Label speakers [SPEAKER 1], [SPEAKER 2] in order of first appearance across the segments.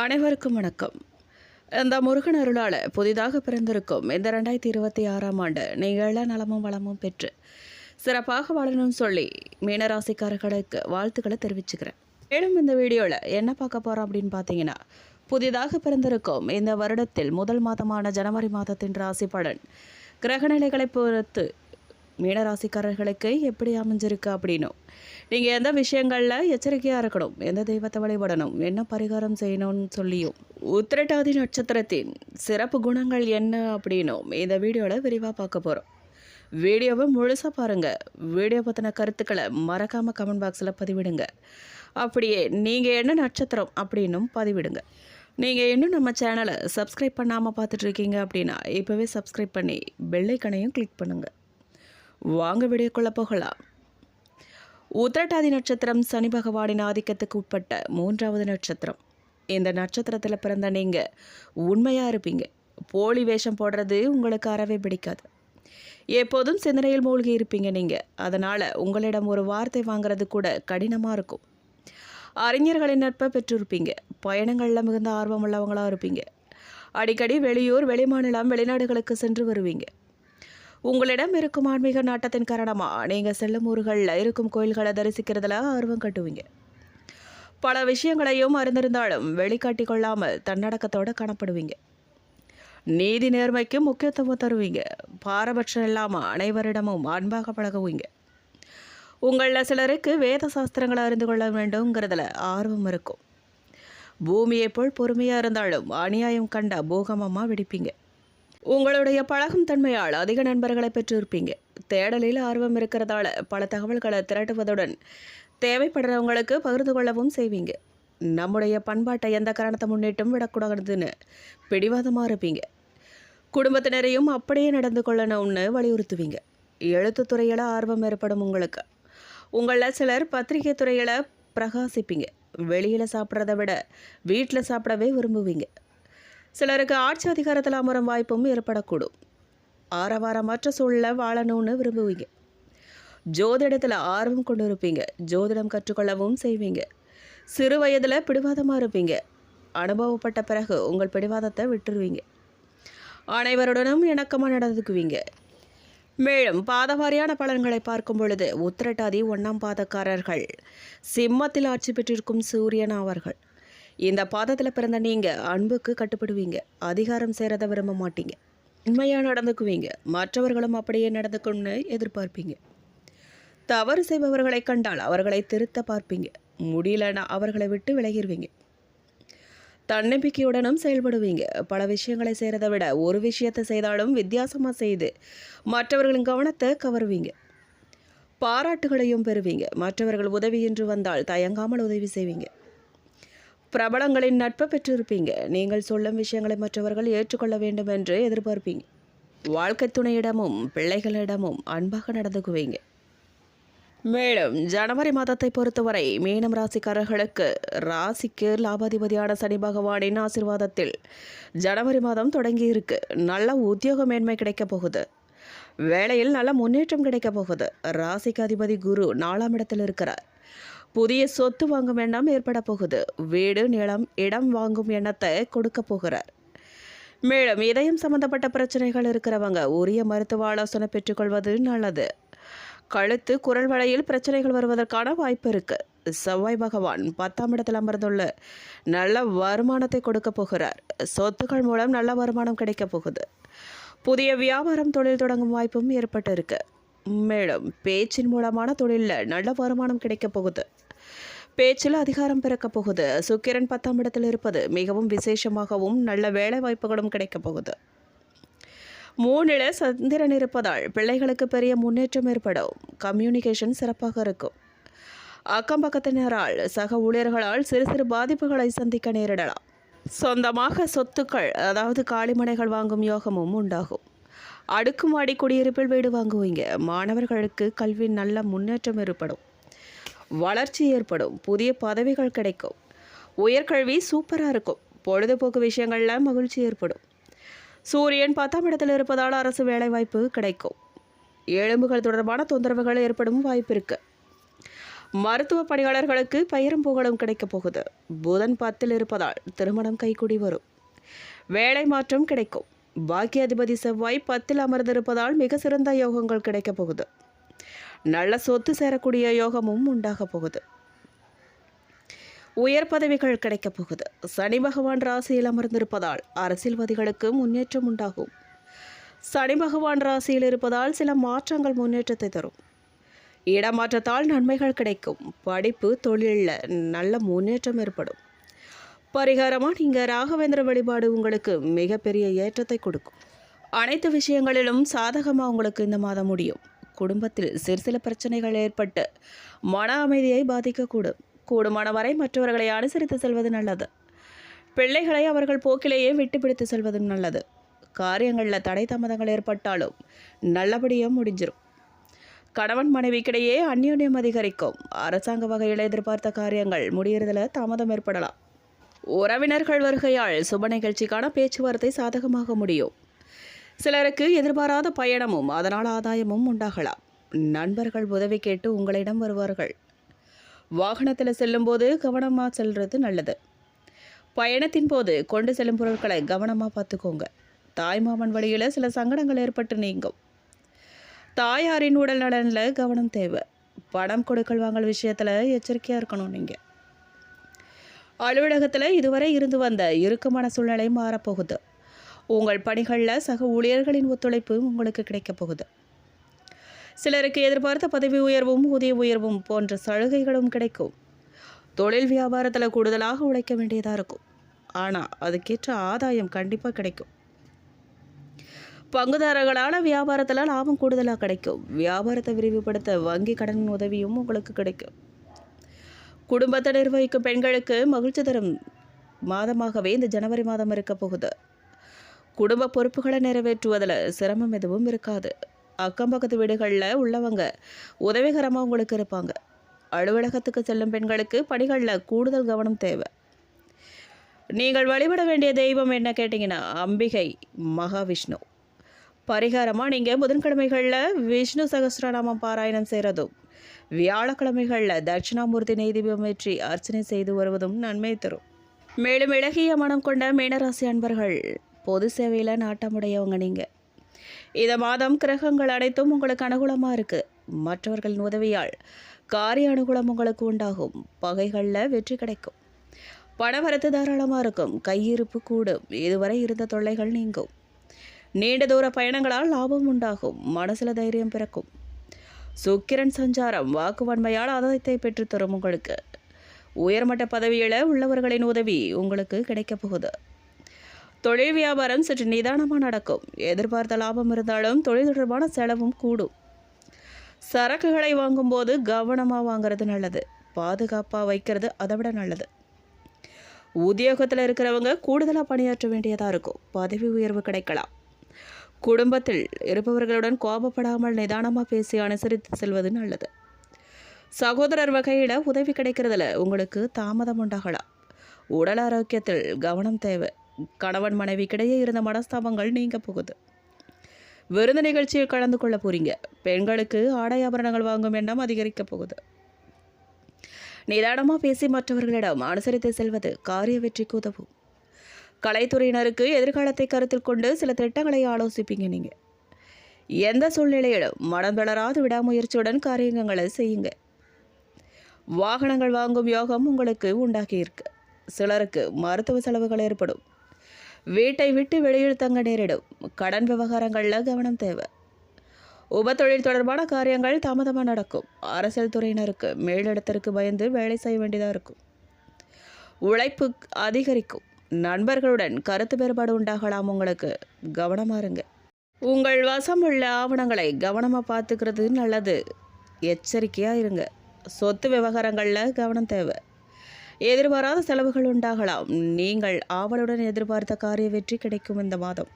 [SPEAKER 1] அனைவருக்கும் வணக்கம். இந்த முருகன் அருளால் புதிதாக பிறந்திருக்கும் இந்த ரெண்டாயிரத்தி இருபத்தி ஆறாம் ஆண்டு நிகழ நலமும் வளமும் பெற்று சிறப்பாக வாழணும்னு சொல்லி மீனராசிக்காரர்களுக்கு வாழ்த்துக்களை தெரிவிச்சுக்கிறேன். மேலும் இந்த வீடியோவில் என்ன பார்க்க போகிறோம் அப்படின்னு பார்த்தீங்கன்னா புதிதாக பிறந்திருக்கும் இந்த வருடத்தில் முதல் மாதமான ஜனவரி மாதத்தின் ராசி பலன் கிரகநிலைகளை பொறுத்து மீனராசிக்காரர்களுக்கு எப்படி அமைஞ்சிருக்கு அப்படின்னும். நீங்கள் எந்த விஷயங்களில் எச்சரிக்கையாக இருக்கணும் எந்த தெய்வத்தை வழிபடணும் என்ன பரிகாரம் செய்யணும்னு சொல்லியும். உத்திரட்டாதி நட்சத்திரத்தின் சிறப்பு குணங்கள் என்ன அப்படின்னும் இந்த வீடியோவில் விரிவாக பார்க்க போகிறோம் வீடியோவை முழுசாக பாருங்கள் வீடியோ பற்றின கருத்துக்களை மறக்காமல் கமெண்ட் பாக்ஸில் பதிவிடுங்க. அப்படியே நீங்கள் என்ன நட்சத்திரம் அப்படின்னும் பதிவிடுங்க. நீங்கள் இன்னும் நம்ம சேனலை சப்ஸ்கிரைப் பண்ணாமல் பார்த்துட்ருக்கீங்க அப்படின்னா இப்போவே சப்ஸ்கிரைப் பண்ணி பெல்லைக்கனையும் கிளிக் பண்ணுங்கள் வாங்க வீடியோக்குள்ளே போகலாம். உத்திரட்டாதி நட்சத்திரம் சனி பகவானின் ஆதிக்கத்துக்கு உட்பட்ட மூன்றாவது நட்சத்திரம். இந்த நட்சத்திரத்தில் பிறந்த நீங்கள் உண்மையாக இருப்பீங்க. போலி வேஷம் போடுறது உங்களுக்கு அறவே பிடிக்காது. எப்போதும் சிந்தனையில் மூழ்கி இருப்பீங்க நீங்கள் அதனால் உங்களிடம் ஒரு வார்த்தை வாங்குறது கூட கடினமாக இருக்கும். அறிஞர்களின் நட்பை பெற்றிருப்பீங்க. பயணங்களில் மிகுந்த ஆர்வம் உள்ளவங்களாக இருப்பீங்க. அடிக்கடி வெளியூர் வெளிமாநிலம் வெளிநாடுகளுக்கு சென்று வருவீங்க. உங்களிடம் இருக்கும் ஆன்மீக நாட்டத்தின் காரணமாக நீங்கள் செல்லும் ஊர்களில் இருக்கும் கோயில்களை தரிசிக்கிறதுல ஆர்வம் கட்டுவீங்க. பல விஷயங்களையும் அறிந்திருந்தாலும் வெளிக்காட்டி கொள்ளாமல் தன்னடக்கத்தோடு காணப்படுவீங்க. நீதி நேர்மைக்கு முக்கியத்துவம் தருவீங்க. பாரபட்சம் இல்லாமல் அனைவரிடமும் அன்பாக பழகுவீங்க. உங்களில் சிலருக்கு வேத சாஸ்திரங்களை அறிந்து கொள்ள வேண்டுங்கிறதுல ஆர்வம் இருக்கும். பூமியை போல் பொறுமையாக இருந்தாலும் அநியாயம் கண்ட பூகமமாக வெடிப்பீங்க. உங்களுடைய பழகும் தன்மையால் அதிக நண்பர்களை பெற்றிருப்பீங்க. தேடலில் ஆர்வம் இருக்கிறதால பல தகவல்களை திரட்டுவதுடன் தேவைப்படுறவங்களுக்கு பகிர்ந்து கொள்ளவும் செய்வீங்க. நம்முடைய பண்பாட்டை எந்த காரணத்தை முன்னிட்டும் விடக்கூடாதுன்னு பிடிவாதமாக இருப்பீங்க. குடும்பத்தினரையும் அப்படியே நடந்து கொள்ளணும்னு வலியுறுத்துவீங்க. எழுத்து துறையில் ஆர்வம் ஏற்படும் உங்களுக்கு. உங்களில் சிலர் பத்திரிகை துறையில் பிரகாசிப்பீங்க. வெளியில் சாப்பிட்றத விட வீட்டில் சாப்பிடவே விரும்புவீங்க. சிலருக்கு ஆட்சி அதிகாரத்தில் அமரும் வாய்ப்பும் ஏற்படக்கூடும். ஆரவாரமற்ற சூழலில் வாழணும்னு விரும்புவீங்க. ஜோதிடத்தில் ஆர்வம் கொண்டு இருப்பீங்க ஜோதிடம் கற்றுக்கொள்ளவும் செய்வீங்க. சிறு வயதில் பிடிவாதமாக இருப்பீங்க. அனுபவப்பட்ட பிறகு உங்கள் பிடிவாதத்தை விட்டுருவீங்க. அனைவருடனும் இணக்கமாக நடந்துக்குவீங்க. மேலும் பாதவாரியான பலன்களை பார்க்கும் பொழுது உத்திரட்டாதி ஒன்றாம் பாதக்காரர்கள் சிம்மத்தில் ஆட்சி பெற்றிருக்கும் சூரியன் அவர்கள் இந்த பாதத்தில் பிறந்த நீங்கள் அன்புக்கு கட்டுப்படுவீங்க. அதிகாரம் சேரத விரும்ப மாட்டீங்க. உண்மையாக நடந்துக்குவீங்க. மற்றவர்களும் அப்படியே நடந்துக்கணும்னு எதிர்பார்ப்பீங்க. தவறு செய்பவர்களை கண்டால் அவர்களை திருத்த பார்ப்பீங்க. முடியலன்னா அவர்களை விட்டு விலகிடுவீங்க தன்னம்பிக்கையுடனும் செயல்படுவீங்க. பல விஷயங்களை செய்கிறத விட ஒரு விஷயத்தை செய்தாலும் வித்தியாசமாக செய்து மற்றவர்களின் கவனத்தை கவருவீங்க. பாராட்டுகளையும் பெறுவீங்க. மற்றவர்கள் உதவி என்று வந்தால் தயங்காமல் உதவி செய்வீங்க. பிரபலங்களின் நட்பை பெற்றிருப்பீங்க. நீங்கள் சொல்லும் விஷயங்களை மற்றவர்கள் ஏற்றுக்கொள்ள வேண்டும் என்று எதிர்பார்ப்பீங்க. வாழ்க்கை துணையிடமும் பிள்ளைகளிடமும் அன்பாக நடந்துக்குவீங்க மேலும் ஜனவரி மாதத்தை பொறுத்தவரை மீனம் ராசிக்காரர்களுக்கு ராசிக்கு லாபாதிபதியான சனி பகவானின் ஆசிர்வாதத்தில் ஜனவரி மாதம் தொடங்கியிருக்கு. நல்ல உத்தியோக மேன்மை கிடைக்கப் போகுது. வேலையில் நல்ல முன்னேற்றம் கிடைக்கப் போகுது. ராசிக்கு அதிபதி குரு நாலாம் இடத்தில் இருக்கிறார். புதிய சொத்து வாங்கும் எண்ணம் ஏற்பட போகுது. வீடு நிலம் இடம் வாங்கும் எண்ணத்தை கொடுக்க போகிறார். மேலும் இதயம் சம்பந்தப்பட்ட பிரச்சனைகள் இருக்கிறவங்க உரிய மருத்துவ ஆலோசனை பெற்றுக்கொள்வது நல்லது. கழுத்து குரல் வளையில் பிரச்சனைகள் வருவதற்கான வாய்ப்பு இருக்கு. செவ்வாய் பகவான் பத்தாம் இடத்தில் அமர்ந்துள்ள நல்ல வருமானத்தை கொடுக்க போகிறார். சொத்துக்கள் மூலம் நல்ல வருமானம் கிடைக்க போகுது. புதிய வியாபாரம் தொழில் தொடங்கும் வாய்ப்பும் ஏற்பட்டு இருக்கு மேலும் பேச்சின் மூலமான தொழிலில் நல்ல வருமானம் கிடைக்கப் போகுது. பேச்சில் அதிகாரம் பிறக்கப் போகுது. சுக்கிரன் பத்தாம் இடத்தில் இருப்பது மிகவும் விசேஷமாகவும் நல்ல வேலை வாய்ப்புகளும் கிடைக்கப் போகுது. மூணில் சந்திரன் இருப்பதால் பிள்ளைகளுக்கு பெரிய முன்னேற்றம் ஏற்படும். கம்யூனிகேஷன் சிறப்பாக இருக்கும். அக்கம் பக்கத்தினரால் சக ஊழியர்களால் சிறு சிறு பாதிப்புகளை சந்திக்க நேரிடலாம். சொந்தமாக சொத்துக்கள் அதாவது காளிமனைகள் வாங்கும் யோகமும் உண்டாகும். அடுக்குமாடி குடியிருப்பில் வீடு வாங்குவீங்க. மாணவர்களுக்கு கல்வி நல்ல முன்னேற்றம் ஏற்படும். வளர்ச்சி ஏற்படும். புதிய பதவிகள் கிடைக்கும். உயர்கல்வி சூப்பராக இருக்கும். பொழுதுபோக்கு விஷயங்களில் மகிழ்ச்சி ஏற்படும். சூரியன் பத்தாம் இடத்தில் இருப்பதால் அரசு வேலைவாய்ப்பு கிடைக்கும். எலும்புகள் தொடர்பான தொந்தரவுகள் ஏற்படும் வாய்ப்பு இருக்கு. மருத்துவ பணியாளர்களுக்கு பெயரும் புகழும் கிடைக்கப் போகுது. புதன் பத்தில் இருப்பதால் திருமணம் கைகூடி வரும். வேலை மாற்றம் கிடைக்கும். பாக்கியாதிபதி செவ்வாய் பத்தில் அமர்ந்திருப்பதால் மிக சிறந்த யோகங்கள் கிடைக்கப் போகுது. நல்ல சொத்து சேரக்கூடிய யோகமும் உண்டாகப் போகுது. உயர் பதவிகள் கிடைக்கப் போகுது. சனி பகவான் ராசியில் அமர்ந்திருப்பதால் அரசியல்வாதிகளுக்கு முன்னேற்றம் உண்டாகும். சனி பகவான் ராசியில் இருப்பதால் சில மாற்றங்கள் முன்னேற்றத்தை தரும். இடமாற்றத்தால் நன்மைகள் கிடைக்கும். படிப்பு தொழிலில் நல்ல முன்னேற்றம் ஏற்படும். பரிகாரமாக நீங்கள் ராகவேந்திர வழிபாடு உங்களுக்கு மிகப்பெரிய ஏற்றத்தை கொடுக்கும். அனைத்து விஷயங்களிலும் சாதகமாக உங்களுக்கு இந்த மாதம் முடியும். குடும்பத்தில் சிறு சில பிரச்சனைகள் ஏற்பட்டு மன அமைதியை பாதிக்கக்கூடும். கூடுமான வரை மற்றவர்களை அனுசரித்து செல்வது நல்லது. பிள்ளைகளை அவர்கள் போக்கிலேயே விட்டுப்பிடித்து செல்வதும் நல்லது. காரியங்களில் தடை தாமதங்கள் ஏற்பட்டாலும் நல்லபடியாக முடிஞ்சிடும் கணவன் மனைவிக்கிடையே அந்யோன்யம் அதிகரிக்கும். அரசாங்க வகையில் எதிர்பார்த்த காரியங்கள் முடியறதில் தாமதம் ஏற்படலாம். உறவினர்கள் வருகையால் சுப நிகழ்ச்சிக்கான பேச்சுவார்த்தை சாதகமாக முடியும். சிலருக்கு எதிர்பாராத பயணமும் அதனால் ஆதாயமும் உண்டாகலாம். நண்பர்கள் உதவி கேட்டு உங்களிடம் வருவார்கள். வாகனத்தில் செல்லும்போது கவனமாக செல்வது நல்லது. பயணத்தின் போது கொண்டு செல்லும் பொருட்களை கவனமாக பார்த்துக்கோங்க. தாய்மாமன் வழியில் சில சங்கடங்கள் ஏற்பட்டு நீங்கும். தாயாரின் உடல் நலனில் கவனம் தேவை. பணம் கொடுக்கல் வாங்கல் விஷயத்தில் எச்சரிக்கையாக இருக்கணும் நீங்கள் அலுவலகத்தில் இதுவரை இருந்து வந்த இறுக்கமான சூழ்நிலை மாறப்போகுது. உங்கள் பணிகளில் சக ஊழியர்களின் ஒத்துழைப்பு உங்களுக்கு கிடைக்கப் போகுது. சிலருக்கு எதிர்பார்த்த பதவி உயர்வும் ஊதிய உயர்வும் போன்ற சலுகைகளும் கிடைக்கும். தொழில் வியாபாரத்தில் கூடுதலாக உழைக்க வேண்டியதாக இருக்கும். ஆனால் அதுக்கேற்ற ஆதாயம் கண்டிப்பாக கிடைக்கும். பங்குதாரர்களான வியாபாரத்தில் லாபம் கூடுதலாக கிடைக்கும். வியாபாரத்தை விரிவுபடுத்த வங்கி கடன் உதவியும் உங்களுக்கு கிடைக்கும். குடும்பத்தை நிர்வகிக்கும் பெண்களுக்கு மகிழ்ச்சி தரும் மாதமாகவே இந்த ஜனவரி மாதம் இருக்க போகுது. குடும்ப பொறுப்புகளை நிறைவேற்றுவதில் சிரமம் எதுவும் இருக்காது. அக்கம் பக்கத்து வீடுகளில் உள்ளவங்க உதவிகரமாக உங்களுக்கு இருப்பாங்க. அலுவலகத்துக்கு செல்லும் பெண்களுக்கு பணிகளில் கூடுதல் கவனம் தேவை. நீங்கள் வழிபட வேண்டிய தெய்வம் என்ன கேட்டிங்கன்னா அம்பிகை மகாவிஷ்ணு. பரிகாரமாக நீங்கள் புதன்கிழமைகளில் விஷ்ணு சகசிரநாமம் பாராயணம் செய்கிறதும் வியாழக்கிழமைகளில் தட்சிணாமூர்த்தி நெய்தீபம் ஏற்றி அர்ச்சனை செய்து வருவதும் நன்மை தரும். மேலும் இலகிய மனம் கொண்ட மீனராசி அன்பர்கள் பொது சேவையில் நாட்டமுடையவங்க நீங்கள் இந்த மாதம் கிரகங்கள் அனைத்தும் உங்களுக்கு அனுகூலமாக இருக்குது மற்றவர்களின் உதவியால் காரிய அனுகூலம் உங்களுக்கு உண்டாகும். பகைகளில் வெற்றி கிடைக்கும். பணவரத்து தாராளமாக இருக்கும். கையிருப்பு கூடும். இதுவரை இருந்த தொல்லைகள் நீங்கும். நீண்ட தூர பயணங்களால் லாபம் உண்டாகும். மனசில் தைரியம் பிறக்கும். சுக்கிரன் சஞ்சாரம் வாக்குவன்மையால் ஆதாயத்தை பெற்றுத்தரும் உங்களுக்கு. உயர்மட்ட பதவியில் உள்ளவர்களின் உதவி உங்களுக்கு கிடைக்கப் போகுது. தொழில் வியாபாரம் சற்று நிதானமாக நடக்கும். எதிர்பார்த்த லாபம் இருந்தாலும் தொழில் தொடர்பான செலவும் கூடும். சரக்குகளை வாங்கும்போது கவனமாக வாங்குறது நல்லது. பாதுகாப்பாக வைக்கிறது அதை விட நல்லது. உத்தியோகத்தில் இருக்கிறவங்க கூடுதலாக பணியாற்ற வேண்டியதாக இருக்கும். பதவி உயர்வு கிடைக்கலாம். குடும்பத்தில் இருப்பவர்களுடன் கோபப்படாமல் நிதானமாக பேசி அனுசரித்து செல்வது நல்லது. சகோதரர் வகையில் உதவி கிடைக்கிறதுல உங்களுக்கு தாமதம் உண்டாகலாம். உடல் ஆரோக்கியத்தில் கவனம் தேவை. கணவன் மனைவிக்கிடையே இருந்த மனஸ்தாபங்கள் நீங்க போகுது. விருந்து நிகழ்ச்சியில் கலந்து கொள்ள போறீங்க. பெண்களுக்கு ஆடை ஆபரணங்கள் வாங்கும் எண்ணம் அதிகரிக்க போகுது. நிதானமாக பேசி மற்றவர்களிடம் அனுசரித்து செல்வது காரிய வெற்றிக்கு உதவும். கலைத்துறையினருக்கு எதிர்காலத்தை கருத்தில் கொண்டு சில திட்டங்களை ஆலோசிப்பீங்க நீங்கள் எந்த சூழ்நிலையிலும் மனம் தளராது விடாமுயற்சியுடன் காரியங்களை செய்யுங்க. வாகனங்கள் வாங்கும் யோகம் உங்களுக்கு உண்டாகியிருக்கு சிலருக்கு மருத்துவ செலவுகள் ஏற்படும். வீட்டை விட்டு வெளியில் தங்க நேரிடும். கடன் விவகாரங்களில் கவனம் தேவை. உபத்தொழில் தொடர்பான காரியங்கள் தாமதமாக நடக்கும். அரசியல் துறையினருக்கு மேலிடத்திற்கு பயந்து வேலை செய்ய வேண்டியதாக இருக்கும். உழைப்பு அதிகரிக்கும். நண்பர்களுடன் கருத்து வேறுபாடு உண்டாகலாம் உங்களுக்கு. கவனமாக இருங்க. உங்கள் வசம் உள்ள ஆவணங்களை கவனமாக பார்த்துக்கிறது நல்லது. எச்சரிக்கையாக இருங்க. சொத்து விவகாரங்களில் கவனம் தேவை. எதிர்பாராத செலவுகள் உண்டாகலாம். நீங்கள் ஆவலுடன் எதிர்பார்த்த காரிய வெற்றி கிடைக்கும் இந்த மாதம்.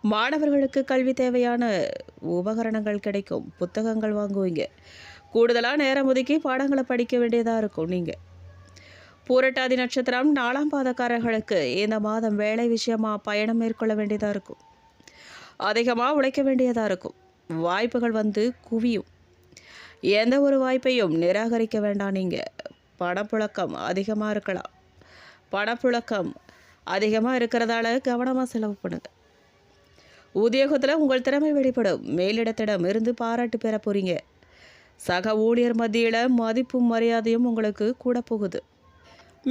[SPEAKER 1] மாணவர்களுக்கு கல்வி தேவையான உபகரணங்கள் கிடைக்கும். புத்தகங்கள் வாங்குவீங்க. கூடுதலாக நேரம் ஒதுக்கி பாடங்களை படிக்க வேண்டியதாக இருக்கும் நீங்கள் பூரட்டாதி நட்சத்திரம் நாலாம் பாதக்காரர்களுக்கு இந்த மாதம் வேலை விஷயமா பயணம் மேற்கொள்ள வேண்டியதாக இருக்கும். அதிகமாக உழைக்க வேண்டியதாக இருக்கும். வாய்ப்புகள் வந்து குவியும். எந்த ஒரு வாய்ப்பையும் நிராகரிக்க வேண்டாம் நீங்கள் பணப்புழக்கம் அதிகமாக இருக்கலாம். பணப்புழக்கம் அதிகமாக இருக்கிறதால கவனமாக செலவு பண்ணுங்க. உத்தியோகத்தில் உங்கள் திறமை வெளிப்படும். மேலிடத்திடம் இருந்து பாராட்டு பெற போகிறீங்க சக ஊழியர் மத்தியில் மதிப்பும் மரியாதையும் உங்களுக்கு கூட போகுது.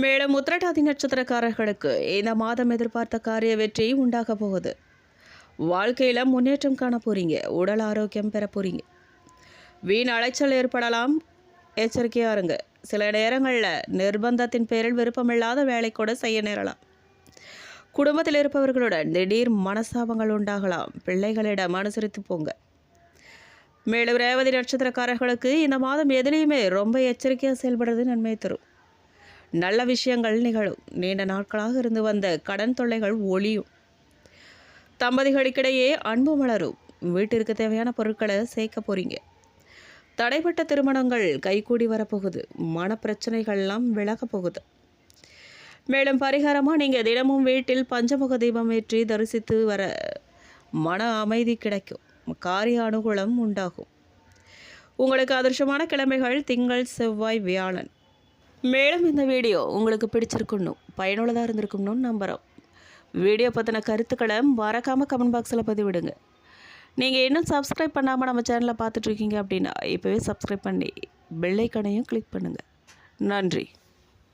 [SPEAKER 1] மேலும் உத்திரட்டாதி நட்சத்திரக்காரர்களுக்கு இந்த மாதம் எதிர்பார்த்த காரிய வெற்றி உண்டாக போகுது. வாழ்க்கையில் முன்னேற்றம் காண போகிறீங்க உடல் ஆரோக்கியம் பெற போகிறீங்க வீண் அலைச்சல் ஏற்படலாம். எச்சரிக்கையாக இருங்க. சில நேரங்களில் நிர்பந்தத்தின் பேரில் விருப்பமில்லாத வேலை கூட செய்ய நேரலாம். குடும்பத்தில் இருப்பவர்களுடன் திடீர் மனஸ்தாபங்கள் உண்டாகலாம். பிள்ளைகளிடம் அனுசரித்து போங்க. மேலும் ரேவதி நட்சத்திரக்காரர்களுக்கு இந்த மாதம் எதுலேயுமே ரொம்ப எச்சரிக்கையாக செயல்படுறது நன்மை தரும். நல்ல விஷயங்கள் நிகழும். நீண்ட நாட்களாக இருந்து வந்த கடன் தொல்லைகள் ஒளியும். தம்பதிகளுக்கிடையே அன்பு மலரும். வீட்டிற்கு தேவையான பொருட்களை சேர்க்க போகிறீங்க தடைப்பட்ட திருமணங்கள் கைகூடி வரப்போகுது. மனப்பிரச்சனைகள்லாம் விலகப் போகுது. மேலும் பரிகாரமாக நீங்கள் தினமும் வீட்டில் பஞ்சமுக தீபம் ஏற்றி தரிசித்து வர மன அமைதி கிடைக்கும். காரிய அனுகூலம் உண்டாகும். உங்களுக்கு அதிர்ஷ்டமான கிழமைகள் திங்கள் செவ்வாய் வியாழன். மேலும் இந்த வீடியோ உங்களுக்கு பிடிச்சிருக்கணும் பயனுள்ளதாக இருந்திருக்கணும்னு நம்புகிறோம் வீடியோ பற்றின கருத்துக்களை மறக்காமல் கமெண்ட் பாக்ஸில் பதிவிடுங்க. நீங்கள் இன்னும் சப்ஸ்கிரைப் பண்ணாமல் நம்ம சேனலை பார்த்துட்ருக்கீங்க அப்படின்னா இப்போவே சப்ஸ்கிரைப் பண்ணி பெல்லைக்கனையும் கிளிக் பண்ணுங்கள் நன்றி.